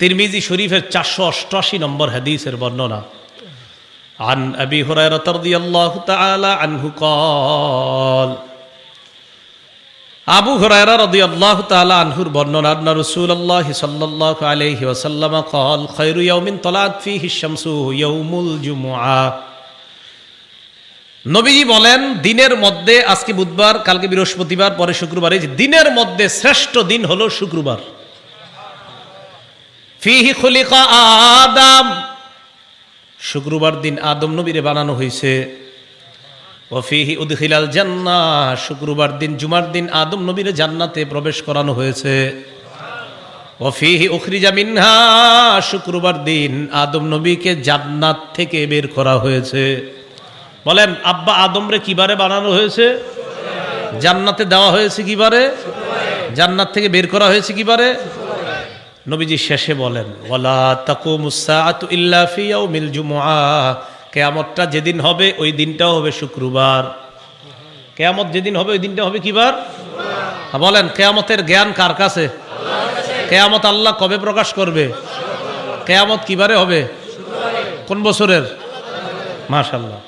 তিরমিজি শরীফের চারশো অষ্টআশি নম্বর হাদিসের বর্ণনা عن أبي هريرة رضي الله تعالى عنه قال আবু হুরায়রা রাদিয়াল্লাহু তাআলা আনহুর বর্ণনা আন্না রাসূলুল্লাহ সাল্লাল্লাহু আলাইহি ওয়াসাল্লাম قال خير يوم طلعت فيه الشمس يوم الجمعة নবীজি বলেন দিনের মধ্যে আজকে বুধবার কালকে বৃহস্পতিবার পরে শুক্রবার এই যে দিনের মধ্যে শ্রেষ্ঠ দিন হলো শুক্রবার ফিহি খুলিকা আদম। শুক্রবার দিন আদম নবীরে বানানো হয়েছে ওফিহি উদখিলাল জান্না শুক্রবার দিন জুমার দিন আদম নবীরে জান্নাতে প্রবেশ করানো হয়েছে। ওফিহি উখরিজা মিনহা। শুক্রবার দিন আদম নবীকে জান্নাত থেকে বের করা হয়েছে। বলেন, আব্বা আদমরে কিবারে বানানো হয়েছে? জান্নাতে দেওয়া হয়েছে কিবারে? জান্নাত থেকে বের করা হয়েছে কিবারে? নবীজি শেষে বলেন ওয়ালা তাকুমুসাআতু ইল্লা ফি যেদিন হবে ওই দিনটাও হবে শুক্রবার। কেয়ামত যেদিন হবে ওই দিনটা হবে কিবার? হ্যাঁ, বলেন কেয়ামতের জ্ঞান কার কাছে? কেয়ামত আল্লাহ কবে প্রকাশ করবে? কেয়ামত কিবারে হবে? কোন বছরের? মাশাল্লাহ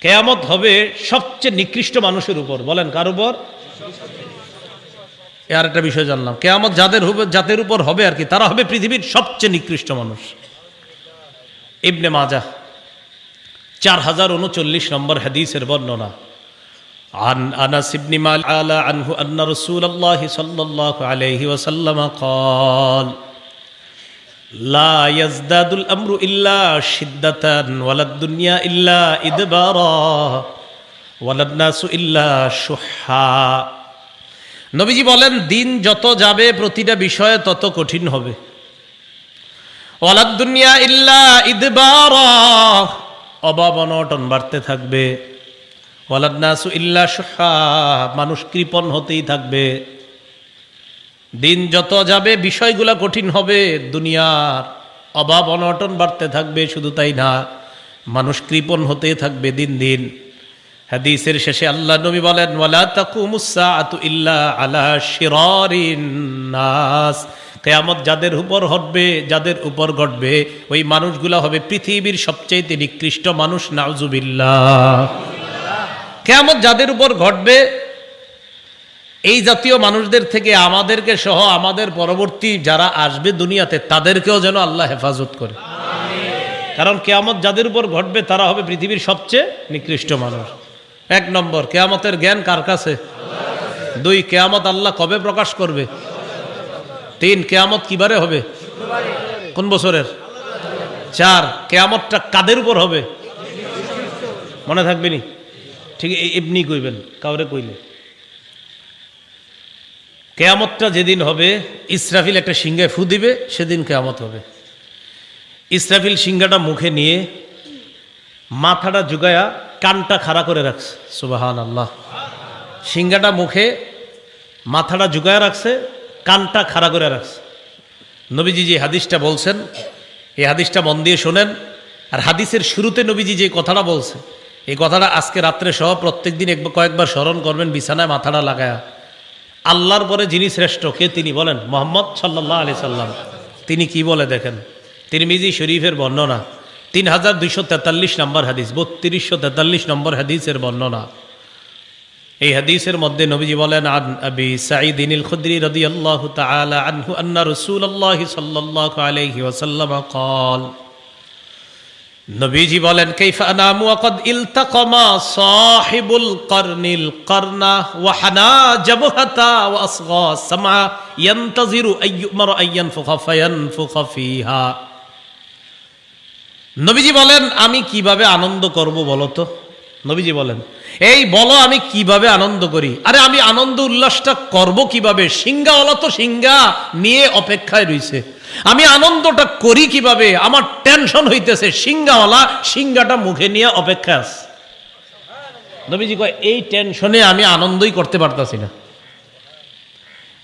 কেয়ামত হবে সবচেয়ে নিকৃষ্ট মানুষের উপর। বলেন কার উপর? এ আর একটা বিষয় জানলাম কেয়ামত যাদের হবে জাতের উপর হবে আর কি তারা হবে পৃথিবীর সবচেয়ে নিকৃষ্ট মানুষ ইবনে মাজা চার হাজার উনচল্লিশ নম্বর হাদিসের বর্ণনা عن أنس بن مالك تعالى عنه أن رسول الله صلى الله عليه وسلم قال لا يزداد الأمر إلا شدة ولا الدنيا إلا إدبارا ولا الناس إلا شحا নবীজি বলেন, দিন যত যাবে, প্রতিটা বিষয়ে তত কঠিন হবে। দুনিয়া ইল্লা ইদবার, অভাব অনটন বাড়তে থাকবে। ওয়ালাদ নাসু ইল্লা সুহা মানুষ কৃপণ হতেই থাকবে। দিন যত যাবে, বিষয়গুলা কঠিন হবে, দুনিয়ার অভাব অনটন বাড়তে থাকবে, শুধু তাই না, মানুষ কৃপণ হতেই থাকবে দিন দিন। হাদিসের শেষে আল্লাহ নবী বলেন ওয়ালা তাকুমুসসাআতু ইল্লা আলা শিরারিন নাস। কিয়ামত যাদের উপর ঘটবে যাদের উপর ঘটবে ওই মানুষগুলা হবে পৃথিবীর সবচেয়ে নিকৃষ্ট মানুষ নাউজুবিল্লাহ। কিয়ামত যাদের উপর ঘটবে এই জাতীয় মানুষদের থেকে আমাদেরকে সহ আমাদের পরবর্তী যারা আসবে দুনিয়াতে তাদেরকেও যেন আল্লাহ হেফাজত করে। কারণ কেয়ামত যাদের উপর ঘটবে তারা হবে পৃথিবীর সবচেয়ে নিকৃষ্ট মানুষ। এক নম্বর, কেয়ামতের জ্ঞান কার কাছে? দুই, কেয়ামত আল্লাহ কবে প্রকাশ করবে? তিন, কেয়ামত কিবারে হবে? কোন বছরের? চার, কেয়ামতটা কাদের উপর হবে? মনে থাকবে নি? ঠিক এমনি কইবেন, কাউরে কইলে। কেয়ামতটা যেদিন হবে, ইসরাফিল একটা সিংহায় ফু দিবে, সেদিন কেয়ামত হবে। ইসরাফিল সিংহাটা মুখে নিয়ে মাথাটা জুগায়া কানটা খাড়া করে রাখছে। সুবাহান আল্লাহ সিংহাটা মুখে মাথাটা জুগায়া রাখছে, কানটা খাড়া করে রাখছে। নবীজি যে হাদিসটা বলছেন, এই হাদিসটা মন দিয়ে শোনেন। আর হাদিসের শুরুতে নবীজি যে কথাটা বলছে এই কথাটা আজকে রাত্রে সহ প্রত্যেক দিন একবার কয়েকবার স্মরণ করবেন, বিছানায় মাথাটা লাগায়া। আল্লাহর পরে যিনি শ্রেষ্ঠ, কে তিনি বলেন? মোহাম্মদ সাল্লাহ আলি সাল্লাম। তিনি কি বলে দেখেন? তিরমিজি শরীফের বর্ণনা। তিন হাজার দুইশো তেতাল্লিশ নম্বর হাদিস বত্রিশশো তেতাল্লিশ নম্বর হাদিসের বর্ণনা এই হাদিসের মধ্যে নবীজি বলেন আন আবি সাঈদিন আল খুদরি রাদিয়াল্লাহু তাআলা আনহু আন্না রাসূলুল্লাহ সাল্লাল্লাহু আলাইহি ওয়াসাল্লাম قال নবীজি বলেন কাইফা আনামু ওয়াকাদ ইলতাকামা সাহিবুল করনিল করনা ওয়া হানা জাবহাতা ওয়া আসগা সামা ইয়ান্তাজিরু আইয়ুমার আইয়ানফুখা ফায়ানফুখা ফিহা নবীজি বলেন, আমি কীভাবে আনন্দ করব বলো তো নবীজি বলেন, এই বলো, আমি কীভাবে আনন্দ করি? আরে, আমি আনন্দ উল্লাসটা করব কীভাবে? সিংহাওয়ালা তো সিংহা নিয়ে অপেক্ষায় রইছে। আমি আনন্দটা করি কীভাবে? আমার টেনশন হইতেছে সিংহাওয়ালা সিংহাটা মুখে নিয়ে অপেক্ষা আছে। নবীজি কয়, এই টেনশনে আমি আনন্দই করতে পারতাছি না।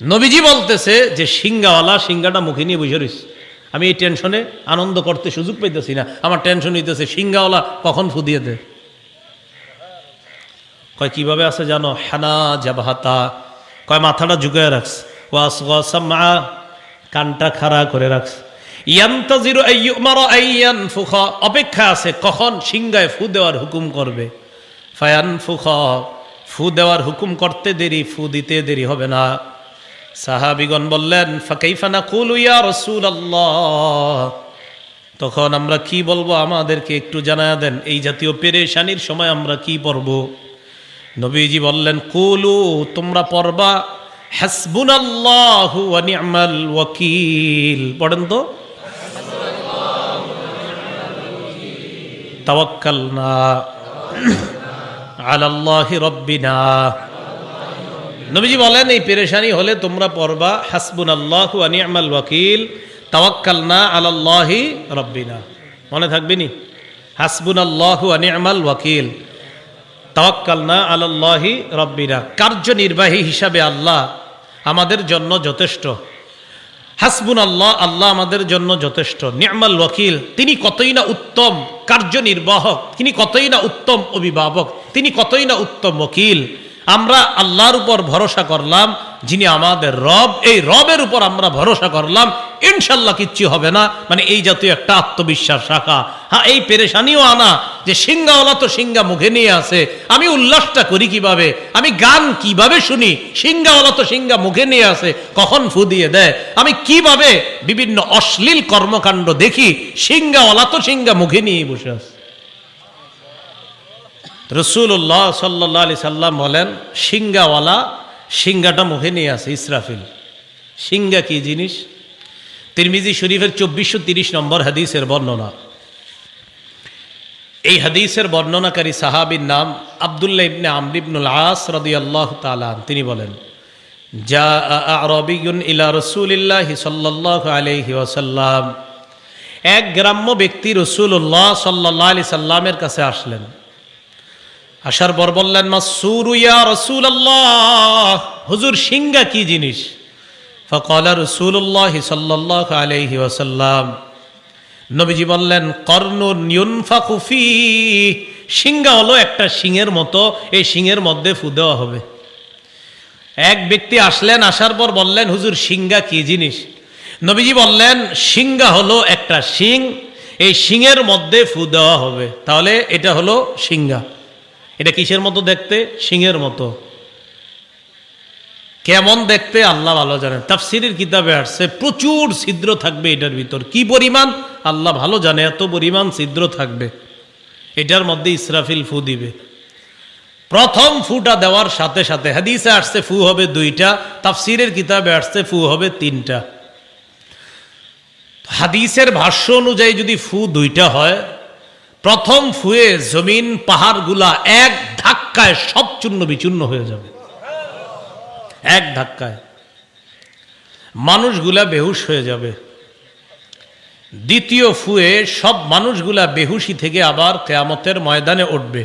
নবীজি বলতেছে যে সিংহাওয়ালা সিংহাটা মুখে নিয়ে বসে রয়েছে আমি এই টেনশনে আনন্দ করতে সুযোগ পাইতেছি না। আমার টেনশন হইতেছে সিংহাওয়ালা কখন ফুদিয়ে দে। কয়, কীভাবে আছে জানো? হানা জাবাহাতা। কয়, মাথাটা ঝুঁকে রাখছে ওয়াস ওয়াসামা কানটা খাড়া করে ফুখা অপেক্ষা আছে কখন সিংগায় ফু দেওয়ার হুকুম করবে। ফায়ান ফুখা ফু দেওয়ার হুকুম করতে দেরি, ফু দিতে দেরি হবে না। সাহাবিগণ বললেন ফাকাইফানা কুলু ইয়া রাসূলুল্লাহ? তখন আমরা কি বলব? আমাদেরকে একটু জানায়া দেন, এই জাতীয় পেরেশানির সময় আমরা কি পড়ব? নবীজি বললেন, কুলু, তোমরা পড়বা, হাসবুনাল্লাহু ওয়া নি'মাল ওয়াকিল। পড়েন তো? তাওয়াক্কালনা আলাল্লাহি রব্বিনা। নবীজি বলেন, এই পেরেশানি হলে তোমরা পড়বা, হাসবুনাল্লাহু ওয়া নি'মাল ওয়াকিল, তাওয়াক্কালনা আলাল্লাহি রব্বিনা। মনে থাকবে নি? হাসবুনাল্লাহু ওয়া নি'মাল ওয়াকিল, তাওয়াক্কালনা আলাল্লাহি রব্বিনা। কার্যনির্বাহী হিসাবে আল্লাহ আমাদের জন্য যথেষ্ট। হাসবুন আল্লাহ আল্লাহ আমাদের জন্য যথেষ্ট। নিয়মাল ওয়াকিল, তিনি কতই না উত্তম কার্যনির্বাহক, তিনি কতই না উত্তম অভিভাবক, তিনি কতই না উত্তম ওকিল আমরা আল্লাহর উপর ভরসা করলাম, যিনি আমাদের রব, এই রবের উপর আমরা ভরসা করলাম, ইনশাল্লাহ কিচ্ছু হবে না। মানে এই জাতীয় একটা আত্মবিশ্বাস রাখা। হ্যাঁ এই পেরেশানিও আনা যে সিঙ্গাওয়ালা তো সিঙ্গা মুখে নিয়ে আসে। আমি উল্লাসটা করি কীভাবে? আমি গান কীভাবে শুনি? সিঙ্গাওয়ালা তো সিঙ্গা মুখে নিয়ে আসে, কখন ফু দিয়ে? দেয় আমি কীভাবে বিভিন্ন অশ্লীল কর্মকাণ্ড দেখি? সিঙ্গাওয়ালা তো সিঙ্গা মুখে নিয়ে বসে আছে। রসুল্লাহ সাল্লাহ আলি সাল্লাম বলেন সিঙ্গাওয়ালা সিঙ্গাটা মুখে নিয়ে আছে ইসরাফিল। সিঙ্গা কি জিনিস? তিরমিজি শরীফের চব্বিশশো তিরিশ নম্বর হাদিসের বর্ণনা। এই হাদিসের বর্ণনাকারী সাহাবির নাম আবদুল্লাহ ইবনে আমরিবনুল আস রদি আল্লাহ তালান তিনি বলেন যা আরবিগুন ইলা রসুলিল্লাহ সাল্লাহ আলহি ওসাল্লাম এক গ্রাম্য ব্যক্তি রসুল্লাহ সাল্লাহ আলি সাল্লামের কাছে আসলেন। আসার পর বললেন মাসুরুয়া রসুল আল্লাহ হুজুর সিঙ্গা কি জিনিস? ফকলা রসুল্লাহ সাল্লাহ আলহি ওসাল্লাম নবীজি বললেন কর্ণ নিয়নফাকুফি সিঙ্গা হলো একটা সিংয়ের মতো, এই সিংয়ের মধ্যে ফু দেওয়া হবে। এক ব্যক্তি আসলেন আসার পর বললেন, হুজুর সিঙ্গা কি জিনিস? নবীজি বললেন সিঙ্গা হলো একটা সিং, এই সিংয়ের মধ্যে ফু দেওয়া হবে। তাহলে এটা হলো সিঙ্গা এটা কিসের মতো দেখতে? সিংহের মতো। কেমন দেখতে? আল্লাহ ভালো জানেন। তাফসিরের কিতাবে আসছে, প্রচুর ছিদ্র থাকবে এটার ভিতর। কি পরিমাণ? আল্লাহ ভালো জানে, এত পরিমাণ ছিদ্র থাকবে। এটার মধ্যে ইসরাফিল ফু দিবে। প্রথম ফুটা দেওয়ার সাথে সাথে হাদিসে আসছে, ফু হবে দুইটা। তাফসিরের কিতাবে আসছে, ফু হবে তিনটা। হাদিসের ভাষ্য অনুযায়ী যদি ফু দুইটা হয় প্রথম ফুয়ে জমিন পাহাড়গুলা এক ধাক্কায় সব চূর্ণ বিচূর্ণ হয়ে যাবে। এক ধাক্কায়। মানুষগুলা বেহুশ হয়ে যাবে। দ্বিতীয় ফুয়ে সব মানুষগুলা বেহুশি থেকে আবার কেয়ামতের ময়দানে উঠবে।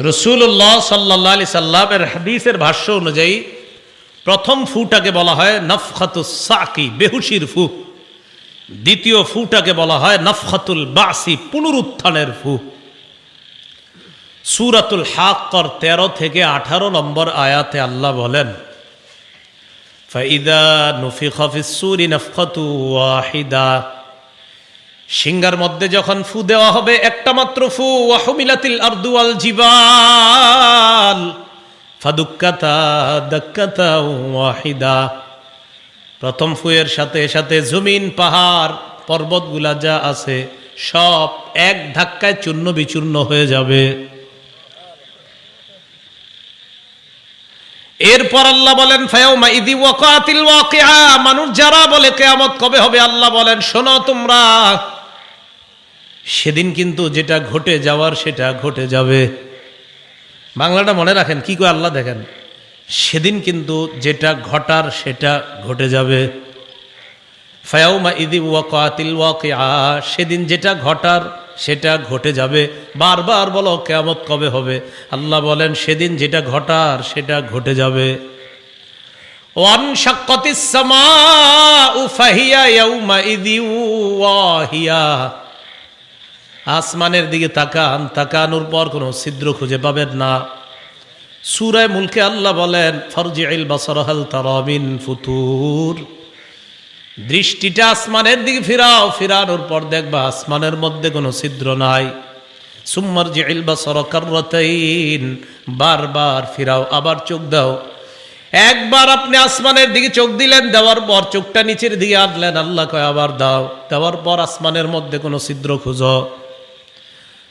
রসুল্লাহ সাল্লাহ আলি সাল্লামের হাদিসের ভাষ্য অনুযায়ী প্রথম ফুটাকে বলা হয় নফখাতুস সাকি, বেহুশির ফু। দ্বিতীয় ফুটাকে বলা হয় নফখাতুল বাসি, পুনরুত্থানের ফু। সুরাতুল হাক্কর তেরো থেকে আঠারো নম্বর আয়াতে আল্লাহ বলেন, ফাইদা নফি খফিসুরি নফখাতু ওয়াহিদা। সিঙ্গার মধ্যে যখন ফু দেওয়া হবে, একটা মাত্র ফু, ওয়াহমিলাতিল আরদুয়াল জিবাল। ফাদুক্কাতা, দাক্কাতা, ওয়াহিদা। প্রথম ফুয়ের সাথে সাথে জমিন, পাহাড়, পর্বতগুলা যা আছে, সব এক ধাক্কায় চূর্ণ বিচূর্ণ হয়ে যাবে। এরপর আল্লাহ বলেন মানুষ যারা বলে কেয়ামত কবে হবে, আল্লাহ বলেন, শোনো তোমরা। সেদিন কিন্তু যেটা ঘটে যাওয়ার সেটা ঘটে যাবে। বাংলাটা মনে রাখেন, কি করে আল্লাহ দেখেন। সেদিন কিন্তু যেটা ঘটার সেটা ঘটে যাবে। ফায়াউমা ইদি ওয়াকাতিল ওয়াকিআ, সেদিন যেটা ঘটার সেটা ঘটে যাবে। বারবার বলো, কেয়ামত কবে হবে? আল্লাহ বলেন, সেদিন যেটা ঘটার সেটা ঘটে যাবে। ওয়ান শাক্কাতিস সামাউ ফাহিয়া ইয়াউমা ইদি ওয়াহিয়া, আসমানের দিকে তাকান, তাকানোর পর কোনো ছিদ্র খুঁজে পাবেন না। সুরায় মুলকে আল্লাহ বলেন ফরজি ফরজিল বাসরহাল তারামিন ফুতুর। দৃষ্টিটা আসমানের দিকে ফিরাও, ফিরানোর পর দেখবা আসমানের মধ্যে কোনো ছিদ্র নাই। সুম্মার যে ইলবা সরকারতাইন বারবার ফিরাও, আবার চোখ দাও। একবার আপনি আসমানের দিকে চোখ দিলেন, দেওয়ার পর চোখটা নিচের দিকে আনলেন, আল্লাহ কয় আবার দাও। দেওয়ার পর আসমানের মধ্যে কোনো ছিদ্র খুঁজো।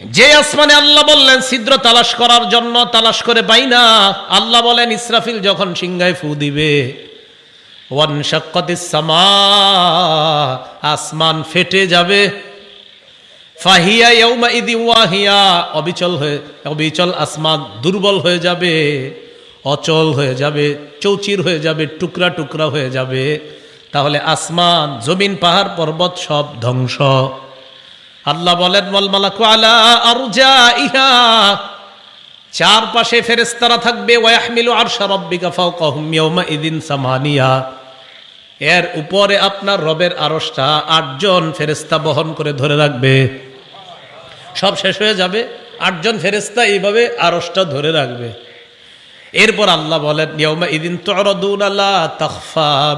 যে আসমানে আল্লাহ বললেন, ছিদ্র তালাশ করার জন্য তালাশ করে পাই না। আল্লাহ বলেন, ইসরাফিল যখন সিংহায় ফু দিবে আসমান ফেটে যাবে। ফাহিয়া ওয়াহিয়া, অবিচল হয়ে, অবিচল আসমান দুর্বল হয়ে যাবে, অচল হয়ে যাবে, চৌচির হয়ে যাবে, টুকরা টুকরা হয়ে যাবে। তাহলে আসমান, জমিন, পাহাড়, পর্বত সব ধ্বংস। আল্লাহ বলেন মলমালাকু আলা আরজা ইহা চারপাশে ফেরেস্তারা থাকবে ওয়াহমিলু আরশা রব্বিকা ফাওকাহুম ইয়াউমা ইদিন সামানিয়া। এর উপরে আপনার রবের আরশটা আটজন ফেরেস্তা বহন করে ধরে রাখবে। সব শেষ হয়ে যাবে, আটজন ফেরেস্তা এইভাবে আরশটা ধরে রাখবে। এরপর আল্লাহ বলেন ইয়মা ইদিন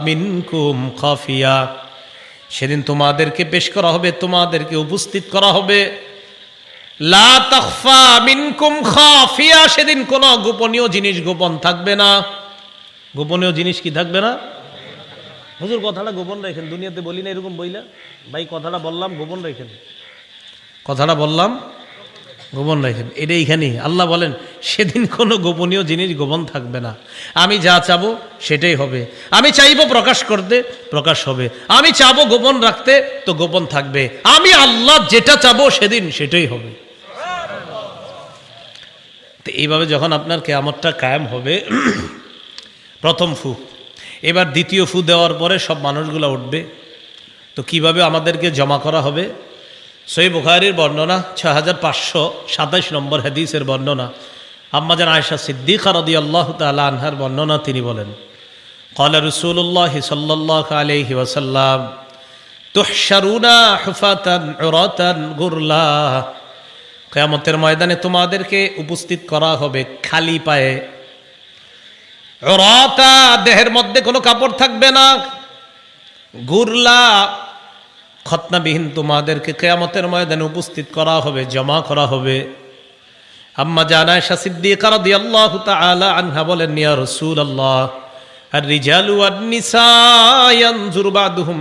মিনকুম খাফিয়া। সেদিন তোমাদেরকে পেশ করা হবে, তোমাদেরকে উপস্থিত করা হবে। লা তাখফা মিনকুম খাফিয়া, সেদিন কোনো গোপনীয় জিনিস গোপন থাকবে না। গোপনীয় জিনিস কি থাকবে না? হুজুর, কথাটা গোপন রাখেন, দুনিয়াতে বলি না এরকম বইলা। ভাই, কথাটা বললাম, গোপন রাখেন। কথাটা বললাম গোপন রাখেন এটা এইখানেই আল্লাহ বলেন, সেদিন কোনো গোপনীয় জিনিস গোপন থাকবে না। আমি যা চাবো সেটাই হবে। আমি চাইব প্রকাশ করতে, প্রকাশ হবে। আমি চাবো গোপন রাখতে, তো গোপন থাকবে। আমি আল্লাহ যেটা চাবো সেদিন সেটাই হবে। তো এইভাবে যখন আপনার কেয়ামতটা কায়েম হবে, প্রথম ফু। এবার দ্বিতীয় ফু দেওয়ার পরে সব মানুষগুলো উঠবে। তো কীভাবে আমাদেরকে জমা করা হবে? সই বুখারির বর্ণনা ছ হাজার পাঁচশো সাতাইশ নম্বর হাদিসের বর্ণনা। আম্মাজান আয়সা সিদ্দিক রদি আল্লাহ তাল আনহার বর্ণনা তিনি বলেন কলা রসুল্লাহ সাল্লাহ আলহি ওসাল্লাম তুহসারুনা হুফাতান রতান কেয়ামতের ময়দানে তোমাদেরকে উপস্থিত করা হবে খালি পায়ে। রতা দেহের মধ্যে কোনো কাপড় থাকবে না, গুরলা খতনাবিহীন তোমাদেরকে কেয়ামতের ময়দানে উপস্থিত করা হবে, জমা করা হবে। আম্মা জানায় শাসিদ্দিকা রাদিয়াল্লাহু তাআলা আনহা বলেন, ইয়া রাসূলুল্লাহ আর রিজালু ওয়ান নিসা ইয়ানজুরু বাদুহুম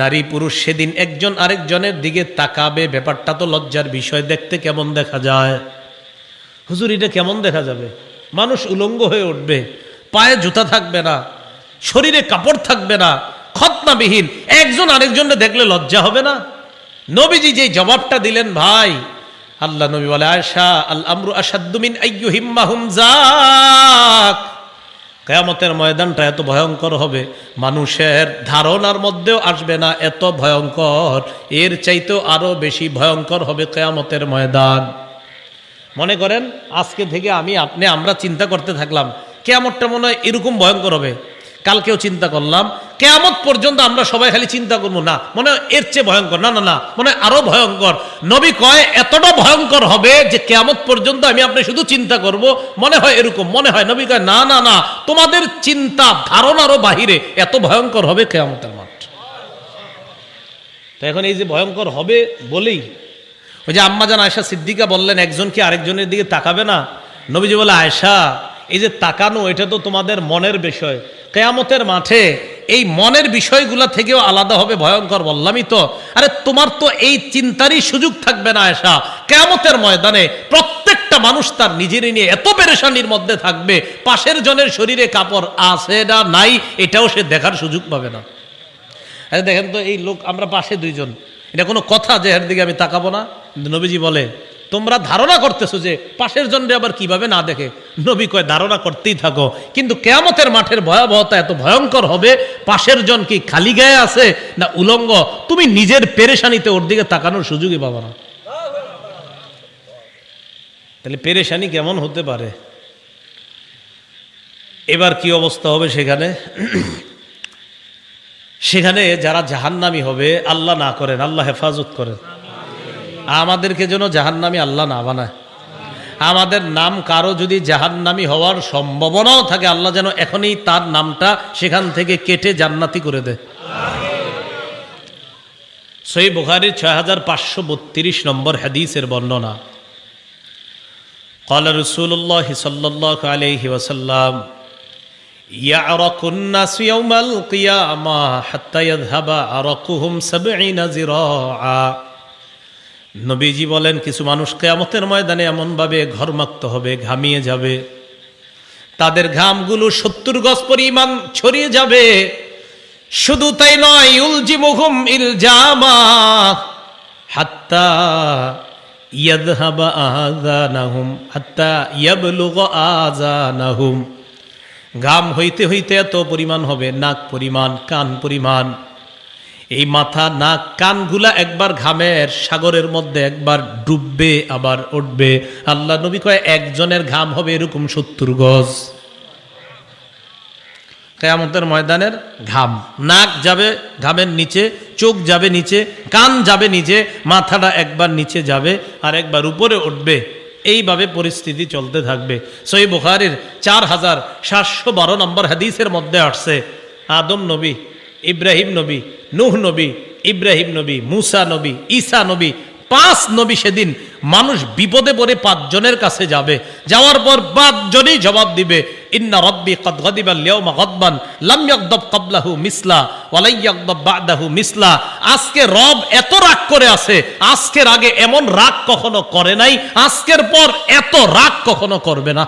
নারী পুরুষ সেদিন একজন আরেকজনের দিকে তাকাবে, ব্যাপারটা তো লজ্জার বিষয়, দেখতে কেমন দেখা যায়? হুজুর, এটা কেমন দেখা যাবে? মানুষ উলঙ্গ হয়ে উঠবে, পায়ে জুতা থাকবে না, শরীরে কাপড় থাকবে না খতনাবিহীন। একজন আরেকজনকে দেখলে লজ্জা হবে না? নবীজি যে জবাবটা দিলেন, ভাই, আল্লাহ নবী বলে আয়সা আল আমরু আসাদ্দুমিন আইয়ু কেয়ামতের ময়দানটা এত ভয়ঙ্কর হবে, মানুষের ধারণার মধ্যেও আসবে না এত ভয়ঙ্কর। এর চাইতেও আরও বেশি ভয়ঙ্কর হবে কেয়ামতের ময়দান। মনে করেন, আজকে থেকে আমি আপনি, আমরা চিন্তা করতে থাকলাম, কেয়ামতটা মনে হয় এরকম ভয়ঙ্কর হবে। কালকেও চিন্তা করলাম কেয়ামত পর্যন্ত আমরা সবাই খালি চিন্তা করব, না, মনে হয় এর চেয়ে ভয়ঙ্কর। না না না, মনে হয় আরও ভয়ঙ্কর। নবী কয়, এতটা ভয়ঙ্কর হবে যে কেয়ামত পর্যন্ত আমি আপনি শুধু চিন্তা করব। মনে হয় এরকম, মনে হয় নবী কয়, না না না, তোমাদের চিন্তা ধারণারও বাহিরে, এত ভয়ঙ্কর হবে কেয়ামতের মাঠ। তো এখন এই যে ভয়ঙ্কর হবে বলেই, ওই যে আম্মাজান আয়সা সিদ্দিকা বললেন, একজন কি আরেকজনের দিকে তাকাবে না? নবীজি বলে আয়সা এই যে তাকানো, এটা তো তোমাদের মনের বিষয়। কেয়ামতের মাঠে এই মনের বিষয়গুলা থেকেও আলাদা হবে, ভয়ঙ্কর বললামই তো। আরে তোমার তো এই চিন্তারই সুযোগ থাকবে না আয়সা কেয়ামতের ময়দানে প্রত্যেকটা মানুষ তার নিজেরই নিয়ে এত পেরেশানির মধ্যে থাকবে, পাশের জনের শরীরে কাপড় আছে না নাই, এটাও সে দেখার সুযোগ পাবে না। আরে দেখেন তো এই লোক, আমরা পাশে দুইজন। এটা কোনো কথা যে দিকে আমি তাকাবো না? নবীজি বলে তোমরা ধারণা করতেছো যে পাশের জনরে আবার কীভাবে না দেখে? নবী কয়, ধারণা করতেই থাকো। কিন্তু কেয়ামতের মাঠের ভয়াবহতা এত ভয়ঙ্কর হবে? পাশের জন কি খালি গায়ে আছে না উলঙ্গ? তুমি নিজের পেরেশানিতে ওর দিকে তাকানোর সুযোগই পাবো না। তাহলে পেরেশানি কেমন হতে পারে? এবার কি অবস্থা হবে সেখানে? সেখানে যারা জাহান্নামি হবে, আল্লাহ না করেন, আল্লাহ হেফাজত করেন। আমাদেরকে যেন জাহান্নামি আল্লাহ না বানায় আমাদের নাম কারো যদি জাহান্নামি হওয়ার সম্ভাবনাও থাকে আল্লাহ যেন এখনই তার নামটা সেখান থেকে কেটে জান্নাতি করে দেয় সই বুখারির ছয় হাজার পাঁচশো বত্রিশ নম্বর হাদিসের বর্ণনা قال رسول الله صلى الله عليه وسلم يعرق الناس يوم القيامة حتى يذهب عرقهم سبعين زراعا নবীজি বলেন, কিছু মানুষ কেয়ামতের ময়দানে এমনভাবে ঘরমাক্ত হবে, ঘামিয়ে যাবে। তাদের ঘামগুলো সত্তর গজ পরিমাণ ছড়িয়ে যাবে। শুধু তাই নয় ইলজামা হাত্তা ইয়াদহাবা আযানাহুম, হাত্তা আযানাহুম। ঘাম হইতে হইতে এত পরিমাণ হবে, নাক পরিমাণ, কান পরিমাণ। এই মাথা, নাক, কানগুলা একবার ঘামের সাগরের মধ্যে একবার ডুববে, আবার উঠবে। আল্লাহ নবী কয়, একজনের ঘাম হবে এরকম সত্তর গজ। কেয়ামতের ময়দানের ঘাম। নাক যাবে ঘামের নিচে, চোখ যাবে নিচে, কান যাবে নিচে, মাথাটা একবার নিচে যাবে আর একবার উপরে উঠবে। এইভাবে পরিস্থিতি চলতে থাকবে। সই বুখারির চার হাজার সাতশো বারো নম্বর হাদিসের মধ্যে আসছে, আদম নবী ইব্রাহিম নবী, নুহ নবী, ইব্রাহিম নবী, মুসা নবী, ঈসা নবী, পাঁচ নবী সেদিন মানুষ বিপদে পড়ে পাঁচজনের কাছে যাবে। যাওয়ার পর পাঁচজনই জবাব দিবে, ইন্না রব্বি কদ গদিবা লিয়াউমা গদবান, লাম ইয়াগদাব ক্বাবলাহু মিসলা ওয়া লা ইয়াগদাব বা'দাহু মিসলা। আজকে রব এত রাগ করে আছে, আজকের আগে এমন রাগ কখনো করে নাই, আজকের পর এত রাগ কখনো করবে না।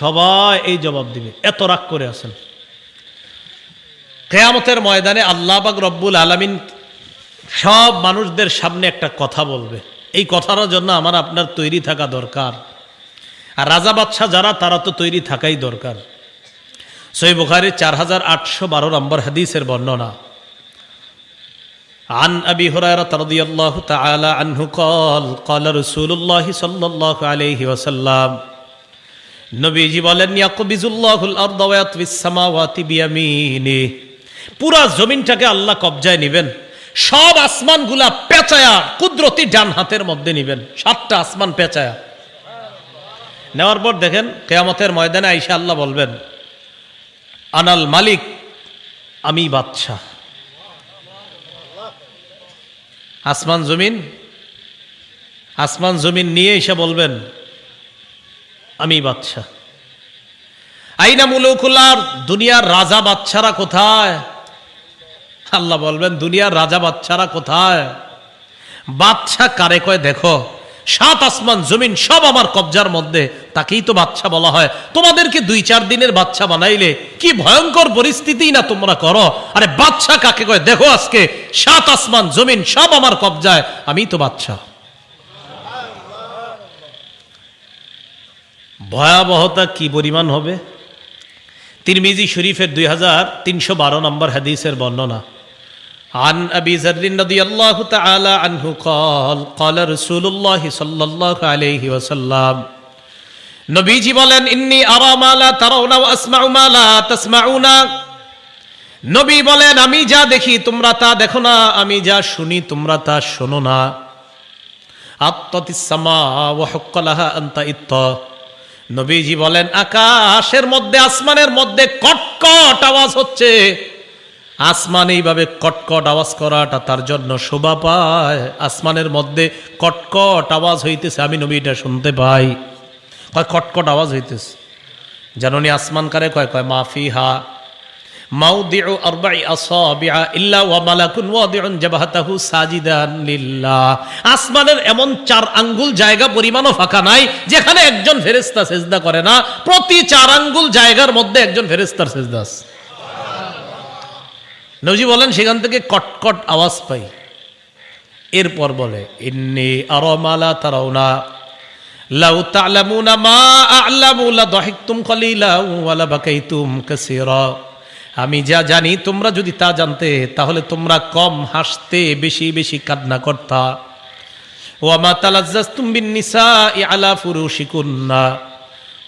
সবাই এই জবাব দিবে, এত রাগ করে আছেন। কেয়ামতের ময়দানে আল্লাহ পাক রব্বুল আলামিন সব মানুষদের সামনে একটা কথা বলবে এই কথাটার জন্য আমার আপনার তৈরি থাকা দরকার আর রাজা বাদশাহ যারা তারা তো তৈরি থাকাই দরকার সই বুখারি চার হাজার আটশো বারো নম্বর হাদিসের বর্ণনা عن أبي هريرة رضي الله تعالى عنه قال قال رسول الله صلى الله عليه وسلم নবীজি বলেন ইয়াকবিজুল্লাহুল আরদ ওয়া ইয়াতবিস সামাওয়াতি বিয়ামিনি পুরা জমিনটাকে আল্লাহ কবজায় নেবেন। সব আসমানগুলা পেঁচায়া কুদরতি ডান হাতের মধ্যে নেবেন। সাতটা আসমান পেঁচায়া। নেওয়ার পর দেখেন, কেয়ামতের ময়দানে আইসা আল্লাহ বলবেন, আনাল মালিক, আমি বাদশাহ। আসমান জমিন আসমান জমিন নিয়ে এসে বলবেন, আমি বাদশাহ। আইনা মুলুকুলার দুনিয়ার রাজা বাচ্চারা কোথায়? আল্লাহ বলবেন, দুনিয়ার রাজা বাচ্চারা কোথায়? বাচ্চা কারে কয়, দেখো, সাত আসমান জমিন সব আমার কবজার মধ্যে। তাকেই তো বাচ্চা বলা হয়। তোমাদেরকে দুই চার দিনের বাচ্চা বানাইলে কি ভয়ঙ্কর পরিস্থিতি না তোমরা করো? আরে বাচ্চা কাকে কয়, দেখো আজকে সাত আসমান জমিন সব আমার কবজায়। আমি তো বাচ্চা। ভয়াবহতা কি পরিমাণ হবে? তিরমিজি শরীফের দুই হাজার তিনশো বারো নম্বর হাদিসের বর্ণনা। عن أبي ذر رضي الله تعالى عنه قال قال رسول الله صلى الله عليه وسلم নবীজি বলেন ইন্নি আরা মা লা তারাউনা ওয়া আসমাউ মা লা তাসমাউনা নবী বলেন আমি যা দেখি তোমরা তা দেখো না আমি যা শুনি তোমরা তা শোনো না আত্মাতিস সামা ওয়া হুক্কালাহা আনতা ইত্ত নবীজি বলেন আকাশের মধ্যে আসমানের মধ্যে কটকট আওয়াজ হচ্ছে আসমান এইভাবে কটকট আওয়াজ করাটা তার জন্য শোভা পায়। আসমানের মধ্যে কটকট আওয়াজ হইতেছে, আমি নবী এটা শুনতে পাই। কয় কটকট আওয়াজ হইতেছে। জাননি আসমান কারে কয় কয় মাফি হা মাউদিউ আরবাই আসাবিআ ইল্লা ওয়া মালাকুন ওয়াদিউন জাবহাতাহু সাজিদান লিল্লাহ। আসমানের এমন চার আঙ্গুল জায়গা পরিমাণও ফাঁকা নাই, যেখানে একজন ফেরেশতা সেজদা করে না, প্রতি চার আঙ্গুল জায়গার মধ্যে একজন ফেরেশতার সেজদা আছে। নবজি বলেন, সেখান থেকে কটকট আওয়াজ পাই। এরপর বলে, ইন্নি আরও মালা তারাও না লাউ তা'লামুনা মা লা আমি যা জানি, তোমরা যদি তা জানতে, তাহলে তোমরা কম হাসতে, বেশি বেশি কান্না করতা। ওয়া মা তালাজ্জাজতুম বিন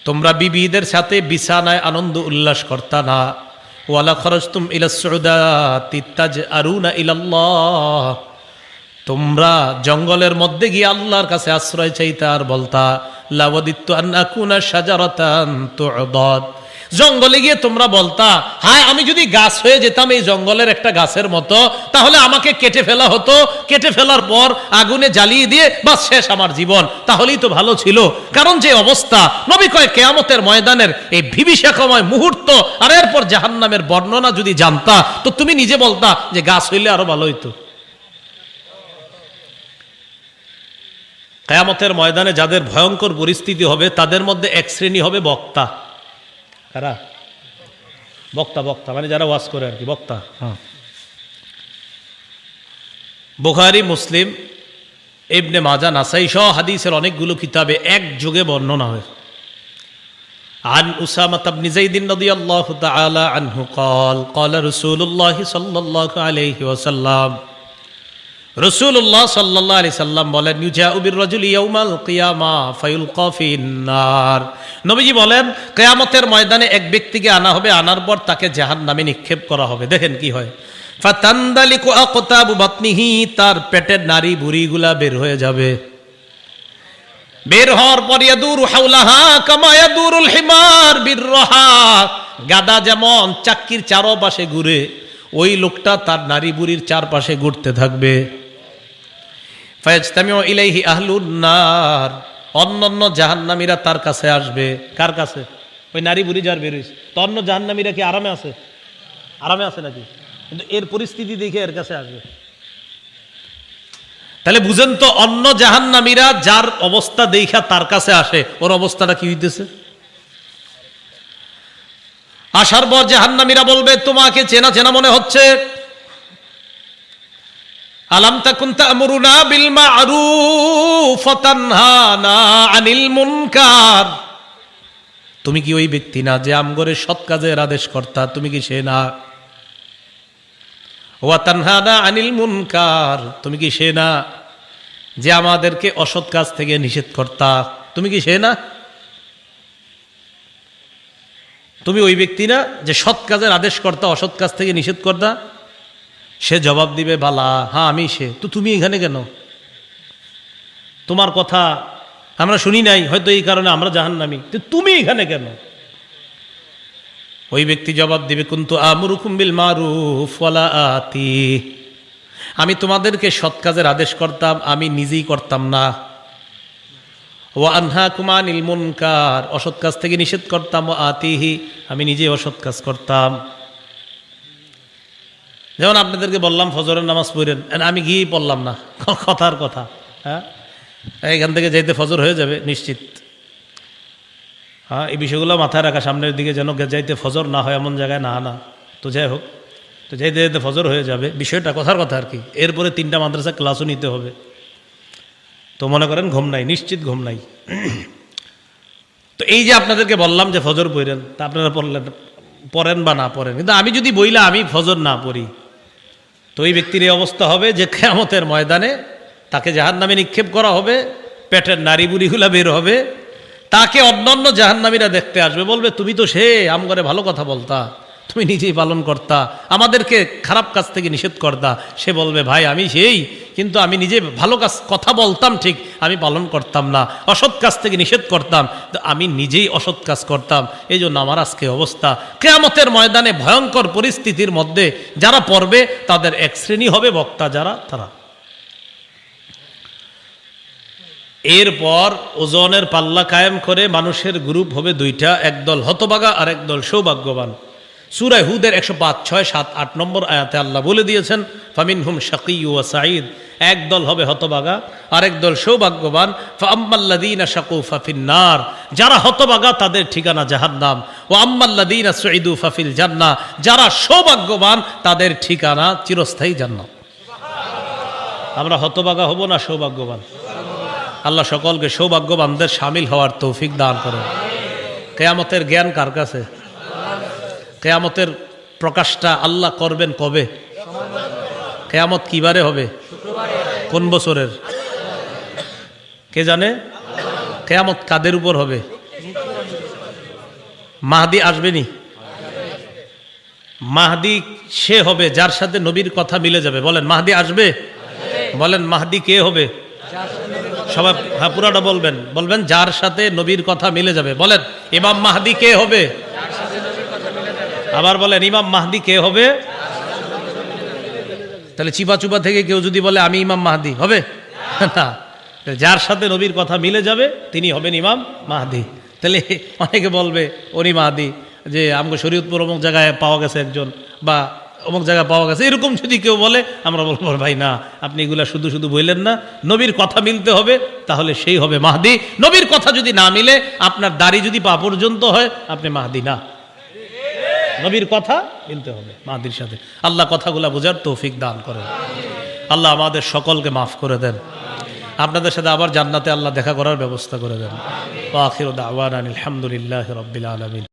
তোমরা বিবিদের সাথে বিছানায় আনন্দ উল্লাস করতা না। ওয়ালা খরজতুম ইলা সুদাতি আরুনা ইলাল্লাহ তোমরা জঙ্গলের মধ্যে গিয়ে আল্লাহর কাছে আশ্রয় চাইতে আর বলতা লাবদিত্য আন্না কুনা সাজারতান তু'বাদ। জঙ্গলে গিয়ে তোমরা বলতা, হায়, আমি যদি গাছ হয়ে যেতাম এই জঙ্গলের একটা গাছের মতো, তাহলে আমাকে কেটে ফেলা হতো, কেটে ফেলার পর আগুনে জ্বালিয়ে দিয়ে বাস শেষ আমার জীবন। তাহলেই তো ভালো ছিল। কারণ যে অবস্থা, নবী কয় কেয়ামতের ময়দানের এই বিভীষাকময় মুহূর্ত, আর এরপর জাহান্নামের বর্ণনা যদি জানতা, তো তুমি নিজে বলতা যে গাছ হইলে আরও ভালো হইতো। কেয়ামতের ময়দানে যাদের ভয়ঙ্কর পরিস্থিতি হবে, তাদের মধ্যে এক শ্রেণি হবে বক্তা। কারা বক্তা বক্তা মানে যারা ওয়াজ করে আর কি বক্তা হ্যাঁ বুখারি মুসলিম ইবনে মাজা নাসাই সহ হাদিসের অনেকগুলো কিতাবে এক যুগে বর্ণনা হয় عن أسامة بن زيد رضي الله تعالى عنه قال قال رسول الله صلى الله عليه وسلم রসুল্লাহ সাল্লাহ আলি সাল্লাম বলেন ইউজা উবির রজুল ইয়াউমাল কিয়ামা ফাইল কফিনার নবীজি বলেন, কেয়ামতের ময়দানে এক ব্যক্তিকে আনা হবে, আনার পর তাকে জাহান নামে নিক্ষেপ করা হবে। দেখেন কি হয়। ফাতান্দালিকু আকতাবু বাতনিহি, তার পেটের নারী বুড়িগুলা বের হয়ে যাবে। বের হওয়ার পর ইয়াদুর হাউলাহা কামা ইয়াদুরুল হিমার বিরহা। গাদা যেমন চাক্কির চারপাশে ঘুরে ওই লোকটা তার নারী বুড়ির চারপাশে ঘুরতে থাকবে। ফায়াজতামিউ ইলাইহি আহলুন নার। অন্যান্য জাহান্নামীরা তার কাছে আসবে। কার কাছে? ওই নারী বুড়ি যার বেরিস তো অন্য জাহান্নামীরা কি আরামে আছে? আরামে আছে নাকি? কিন্তু এর পরিস্থিতি দেখে এর কাছে আসবে। তাহলে বুঝেন তো, অন্য জাহান্নামীরা যার অবস্থা দেখা তার কাছে আসে। ওর অবস্থাটা কি হইতেছে? আসার পর জাহান্নামীরা বলবে, তোমাকে চেনা চেনা মনে হচ্ছে। তুমি কি ওই ব্যক্তি না যে আমগরে সৎ কাজের আদেশ কর্তা? তুমি কি সে না? ওয়া তানহানা আনিল মুনকার? তুমি কি সে না যে আমাদেরকে অসৎ কাজ থেকে নিষেধ কর্তা? তুমি কি সে না? তুমি ওই ব্যক্তি না যে সৎ কাজের আদেশ কর্তা অসৎ কাজ থেকে নিষেধ কর্তা সে জবাব দিবে, বালা হ্যাঁ আমি সে। তো তুমি এখানে কেন? তোমার কথা আমরা শুনি নাই, হয়তো এই কারণে আমরা জাহান নামি তো তুমি এখানে কেন? ওই ব্যক্তি জবাব দিবে, কিন্তু আমরুকুম বিল মারুফ আতি। আমি তোমাদেরকে সৎ কাজের আদেশ করতাম আমি নিজেই করতাম না। ও আনহা কুমান ইলমুনকার অসৎ কাজ থেকে নিষেধ করতাম ও আতিহি, আমি নিজে অসৎ কাজ করতাম। যেমন আপনাদেরকে বললাম, ফজরের নামাজ পড়েন আমি গিয়েই পড়লাম না কথার কথা হ্যাঁ? এখান থেকে যাইতে ফজর হয়ে যাবে, নিশ্চিত। হ্যাঁ এই বিষয়গুলো মাথায় রাখা, সামনের দিকে যেন যাইতে ফজর না হয়, এমন জায়গায় না না। তো যাই হোক, তো যাইতে যাইতে ফজর হয়ে যাবে, বিষয়টা কথার কথা আর কি। এরপরে তিনটা মাদ্রাসা ক্লাসও নিতে হবে। তো মনে করেন ঘুম নাই, নিশ্চিত ঘুম নাই। তো এই যে আপনাদেরকে বললাম যে ফজর পড়েন, তা আপনারা পড়লেন পড়েন বা না পড়েন? কিন্তু আমি যদি বইলে আমি ফজর না পড়ি, তো ওই ব্যক্তির এই অবস্থা হবে যে কেয়ামতের ময়দানে তাকে জাহান নামে নিক্ষেপ করা হবে, পেটের নারী বুড়িগুলা বের হবে, তাকে অন্যান্য জাহান্নামীরা দেখতে আসবে, বলবে, তুমি তো সে আম ভালো কথা বলতা। তুমি নিজেই পালন করতা, আমাদেরকে খারাপ কাজ থেকে নিষেধ করতা। সে বলবে, ভাই, আমি সেই, কিন্তু আমি নিজে ভালো কাজ, কথা বলতাম ঠিক, আমি পালন করতাম না, অসৎ কাজ থেকে নিষেধ করতাম, তো আমি নিজেই অসৎ কাজ করতাম। এই জন্য আমার আজকে অবস্থা। কেয়ামতের ময়দানে ভয়ঙ্কর পরিস্থিতির মধ্যে যারা পড়বে, তাদের এক শ্রেণি হবে বক্তা যারা, তারা। এরপর ওজনের পাল্লা কায়েম করে মানুষের গ্রুপ হবে দুইটা, একদল হতবাগা আর একদল সৌভাগ্যবান। সুরায় হুদের একশো পাঁচ, ছয়, সাত, আট নম্বর আয়াতে আল্লাহ বলে দিয়েছেন ফামিন হুম শাকি ও সাঈদ একদল হবে হতবাগা, আরেক দল সৌভাগ্যবান ফাম্মাল্লাদিনা শাকু ফাফিন্নার, যারা হতবাগা তাদের ঠিকানা জাহান্নাম, ও আম্মাল্লাদিনা সঈদু ফাফিল জান্না, যারা সৌভাগ্যবান তাদের ঠিকানা চিরস্থায়ী জান্নাত। আমরা হতবাগা হব না সৌভাগ্যবান? আল্লাহ সকলকে সৌভাগ্যবানদের সামিল হওয়ার তৌফিক দান করেন। কেয়ামতের জ্ঞান কার কাছে? কেয়ামতের প্রকাশটা আল্লাহ করবেন কবে? কেয়ামত কিবারে হবে? কোন বছরের? কে জানে? কেয়ামত কাদের উপর হবে? মাহাদি আসবেনি? মাহাদি সে হবে যার সাথে নবীর কথা মিলে যাবে। বলেন, মাহাদি আসবে? বলেন, মাহাদি কে হবে? সবাই হ্যাঁ পুরাটা বলবেন। বলবেন, যার সাথে নবীর কথা মিলে যাবে। বলেন, ইমাম মাহাদি কে হবে? আবার বলেন, ইমাম মাহাদি কে হবে? তাহলে চিপা চুপা থেকে কেউ যদি বলে, আমি ইমাম মাহাদি হবে? না। যার সাথে নবীর কথা মিলে যাবে, তিনি হবেন ইমাম মাহাদি। তাহলে অনেকে বলবে উনি মাহাদি যে আমাকে শরীয়তপুর অমুক জায়গায় পাওয়া গেছে একজন, বা অমুক জায়গায় পাওয়া গেছে। এরকম যদি কেউ বলে, আমরা বলব ভাই, না, আপনি এগুলা শুধু শুধু বললেন না, নবীর কথা মিলতে হবে, তাহলে সেই হবে মাহাদি। নবীর কথা যদি না মিলে, আপনার দাড়ি যদি পা পর্যন্ত হয়, আপনি মাহাদি না। নবীর কথা মিলতে হবে। মাহাদির সাথে। আল্লাহ কথাগুলা বোঝার তৌফিক দান করেন। আল্লাহ আমাদের সকলকে মাফ করে দেন। আপনাদের সাথে আবার জান্নাতে আল্লাহ দেখা করার ব্যবস্থা করে দেন। আলহামদুলিল্লাহ রবিল আলমিন।